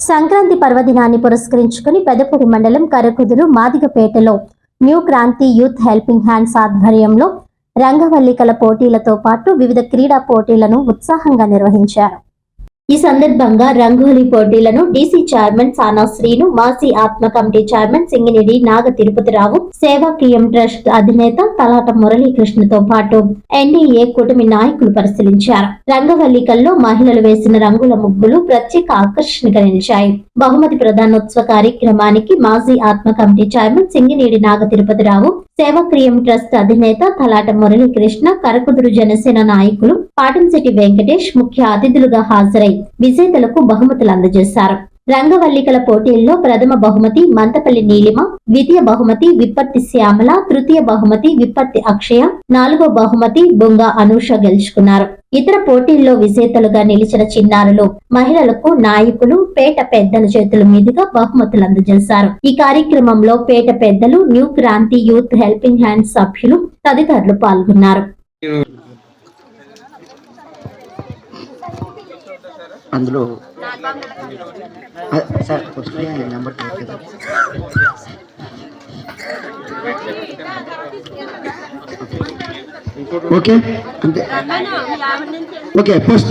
సంక్రాంతి పర్వదినాన్ని పురస్కరించుకుని పెదపూడి మండలం Karakuduru మాదిగపేటలో new Kranthi youth helping hands ఆధ్వర్యంలో రంగవల్లికల పోటీలతో పాటు వివిధ క్రీడా పోటీలను ఉత్సాహంగా నిర్వహించారు. ఈ సందర్భంగా రంగోలీ పోటీలను డీసీ చైర్మన్ సానా శ్రీను మాజీ ఆత్మ కమిటీ చైర్మన్ సింగినేడి నాగ తిరుపతిరావు సేవాక్రియం ట్రస్ట్ అధినేత తలాట మురళీకృష్ణతో పాటు ఎన్డీఏ కూటమి నాయకులు పరిశీలించారు. రంగవల్లికల్లో మహిళలు వేసిన రంగుల ముగ్గులు ప్రత్యేక ఆకర్షణగా నిలిచాయి. బహుమతి ప్రధానోత్సవ కార్యక్రమానికి మాజీ ఆత్మ కమిటీ చైర్మన్ సింగినేడి నాగ తిరుపతిరావు సేవాక్రియం ట్రస్ట్ అధినేత తలాట మురళీకృష్ణ కరకుదురు జనసేన నాయకులు పాటంశెట్టి వెంకటేష్ ముఖ్య అతిథులుగా హాజరై విజేతలకు బహుమతులు అందజేశారు. రంగవల్లికల పోటీల్లో ప్రథమ బహుమతి మంతపల్లి నీలిమ ద్వితీయ బహుమతి విప్పత్తి శ్యామల తృతీయ బహుమతి విప్పత్తి అక్షయ నాలుగో బహుమతి బొంగ అనూష గెలుచుకున్నారు. ఇతర పోటీల్లో విజేతలుగా నిలిచిన చిన్నారులు మహిళలకు నాయకులు పేట పెద్దల చేతుల మీదుగా బహుమతులు అందజేశారు. ఈ కార్యక్రమంలో పేట పెద్దలు new Kranthi youth helping hand సభ్యులు తదితరులు పాల్గొన్నారు. అందులో సార్ వస్తుంది నెంబర్ కదా ఓకే అంతే. ఓకే ఫస్ట్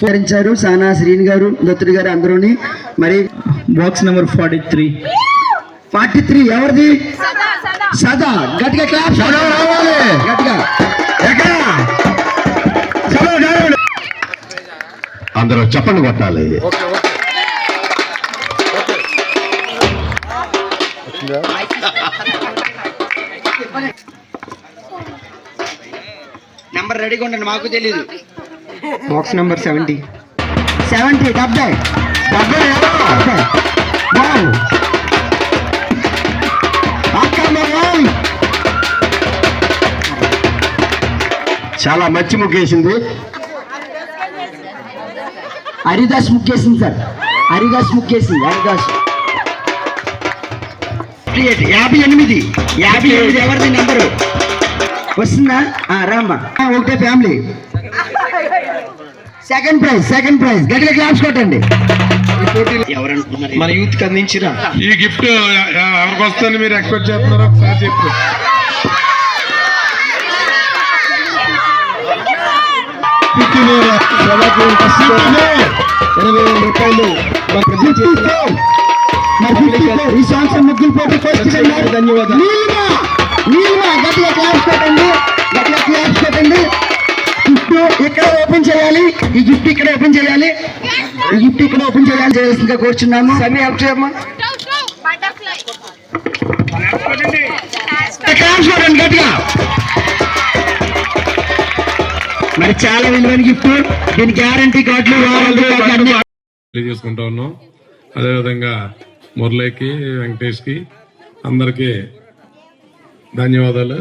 వివరించారు సానా శ్రీని గారు దత్తుడి గారు అందరూని. మరి box number forty three. Forty three ఎవరిది? సదా గట్టిగా క్లాప్. రావాలి. అందరూ చెప్పండి కొట్టాలి. నెంబర్ రెడీగా ఉండండి మాకు తెలియదు బాక్స్ నెంబర్ సెవెంటీ. సెవెంటీ డెబ్బై. డెబ్బై. చాలా మంచి ముగ్గేసింది. హరిదాస్ ముక్కేసింది సార్. హరిదాస్ ముక్కేసింది హరిదాస్. యాభై ఎనిమిది. యాభై ఎనిమిది ఎవరిది నెంబరు? వస్తుందా? ఆ, రామ్మా. ఒకటే family. Second prize second prize. గట్టిగా క్లాప్స్ కొట్టండి. మన యూత్కి అందించిన ఈ గిఫ్ట్ ఎవరికి వస్తుంది మీరు ఎక్స్పెక్ట్ చేస్తున్నారో ఒకసారి చెప్పు. ఎనభై వేల రూపాయలు మా ప్రజెంట్ చేసిన మరి 54, ఈ సంవత్సరం ముగ్గులు పోటీ. ధన్యవాదాలు. గట్టిగా క్లాప్స్ కొట్టండి గట్టిగా గిఫ్ట్ ఇక్కడ ఓపెన్ చేయాలి. ఈ గిఫ్ట్ ఇక్కడ ఓపెన్ చేయాలి. ఈ గిఫ్ట్ ఇక్కడ ఓపెన్ చేయాలి. చేయాల్సిందిగా కూర్చున్నాము. సన్నీ హెల్ప్ చేయమ్మా. క్లాప్స్ కొట్టండి గట్టిగా. మరి చాలా విలువైన గిఫ్ట్ దీని గ్యారంటీ కార్డులు తెలియజేసుకుంటా ఉన్నాం. అదేవిధంగా మురళికి వెంకటేష్కి అందరికీ ధన్యవాదాలు.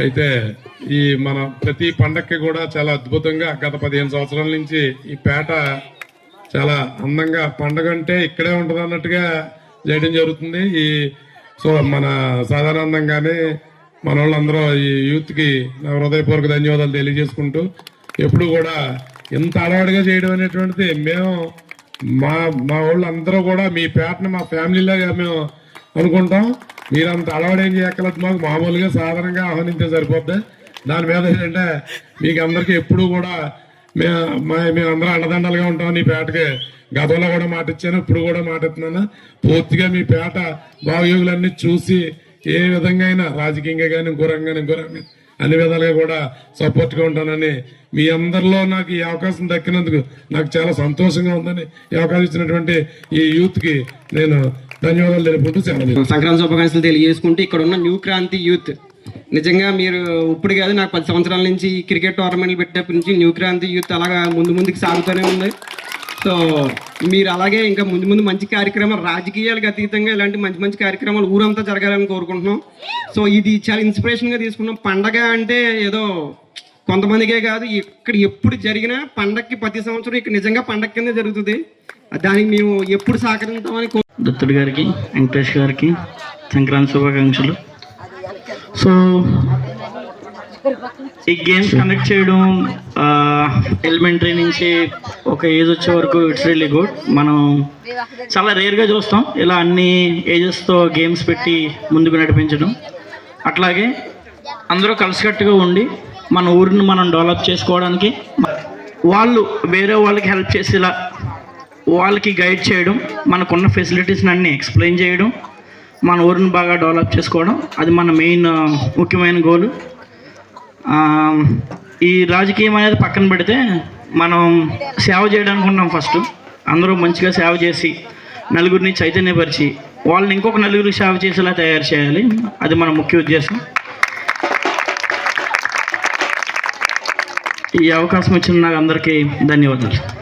అయితే ఈ మన ప్రతి పండక్కి కూడా చాలా అద్భుతంగా గత పదిహేను సంవత్సరాల నుంచి ఈ పేట చాలా అందంగా పండగ అంటే ఇక్కడే ఉంటుంది అన్నట్టుగా చేయడం జరుగుతుంది. ఈ సో మన సాధారణంగానే మన వాళ్ళందరూ ఈ యూత్కి నా హృదయపూర్వక ధన్యవాదాలు తెలియజేసుకుంటూ ఎప్పుడు కూడా ఇంత అలవాటుగా చేయడం అనేటువంటిది మేము మా మా వాళ్ళు అందరూ కూడా మీ పేటను మా ఫ్యామిలీలాగా మేము అనుకుంటాం. మీరంత అలవాటు ఏం చేయక్కర్లేదు. మాకు మామూలుగా సాధారణంగా ఆహ్వానించే సరిపోద్ది. దాని మీద ఏంటంటే మీకు అందరికీ ఎప్పుడు కూడా మేము మేమందరం మేము అందరం అండదండలుగా ఉంటాం. నీ పేటకి గతంలో కూడా మాట ఇచ్చాను ఇప్పుడు కూడా మాట ఇస్తున్నాను పూర్తిగా మీ పేట భావయోగులన్నీ చూసి ఏ విధంగా అయినా రాజకీయంగా కానీ ఇంకో రంగా ఇంకో రంగా అన్ని విధాలుగా కూడా సపోర్ట్గా ఉంటానని మీ అందరిలో నాకు ఈ అవకాశం దక్కినందుకు నాకు చాలా సంతోషంగా ఉందని ఈ అవకాశం ఇచ్చినటువంటి ఈ యూత్కి నేను ధన్యవాదాలు తెలుపుకుంటూ చాలా సంక్రాంతి శుభాకాంక్షలు తెలియజేసుకుంటూ ఇక్కడ ఉన్న న్యూ క్రాంతి యూత్ నిజంగా మీరు ఇప్పుడు కాదు నాకు పది సంవత్సరాల నుంచి క్రికెట్ టోర్నమెంట్లు పెట్టినప్పటి నుంచి న్యూ క్రాంతి యూత్ అలాగా ముందు ముందుకు సాగుతూనే ఉంది. సో మీరు అలాగే ఇంకా ముందు ముందు మంచి కార్యక్రమాలు రాజకీయాలకు అతీతంగా ఇలాంటి మంచి మంచి కార్యక్రమాలు ఊరంతా జరగాలని కోరుకుంటున్నాం. సో ఇది చాలా ఇన్స్పిరేషన్గా తీసుకున్నాం. పండగ అంటే ఏదో కొంతమందికే కాదు ఇక్కడ ఎప్పుడు జరిగినా పండగకి ప్రతి సంవత్సరం ఇక్కడ నిజంగా పండగ కింద జరుగుతుంది. దానికి మేము ఎప్పుడు సహకరిస్తామని దత్తుడు గారికి వెంకటేష్ గారికి సంక్రాంతి శుభాకాంక్షలు. సో ఈ గేమ్స్ కండక్ట్ చేయడం ఎలిమెంటరీ నుంచి ఒక ఏజ్ వచ్చే వరకు ఇట్స్ రియలీ గుడ్ మనం చాలా రేర్గా చూస్తాం. ఇలా అన్ని ఏజెస్తో గేమ్స్ పెట్టి ముందుకు నడిపించడం. అట్లాగే అందరూ కలిసికట్టుగా ఉండి మన ఊరిని మనం డెవలప్ చేసుకోవడానికి వాళ్ళు వేరే వాళ్ళకి హెల్ప్ చేసేలా వాళ్ళకి గైడ్ చేయడం మనకున్న ఫెసిలిటీస్ని అన్నీ ఎక్స్ప్లెయిన్ చేయడం మన ఊరిని బాగా డెవలప్ చేసుకోవడం అది మన మెయిన్ ముఖ్యమైన గోల్ ఈ రాజకీయం అనేది పక్కన పెడితే మనం సేవ చేయడానికి ఉన్నాం ఫస్ట్. అందరూ మంచిగా సేవ చేసి నలుగురిని చైతన్యపరిచి వాళ్ళని ఇంకొక నలుగురికి సేవ చేసేలా తయారు చేయాలి. అది మన ముఖ్య ఉద్దేశం. ఈ అవకాశం ఇచ్చిన నాకు అందరికీ ధన్యవాదాలు.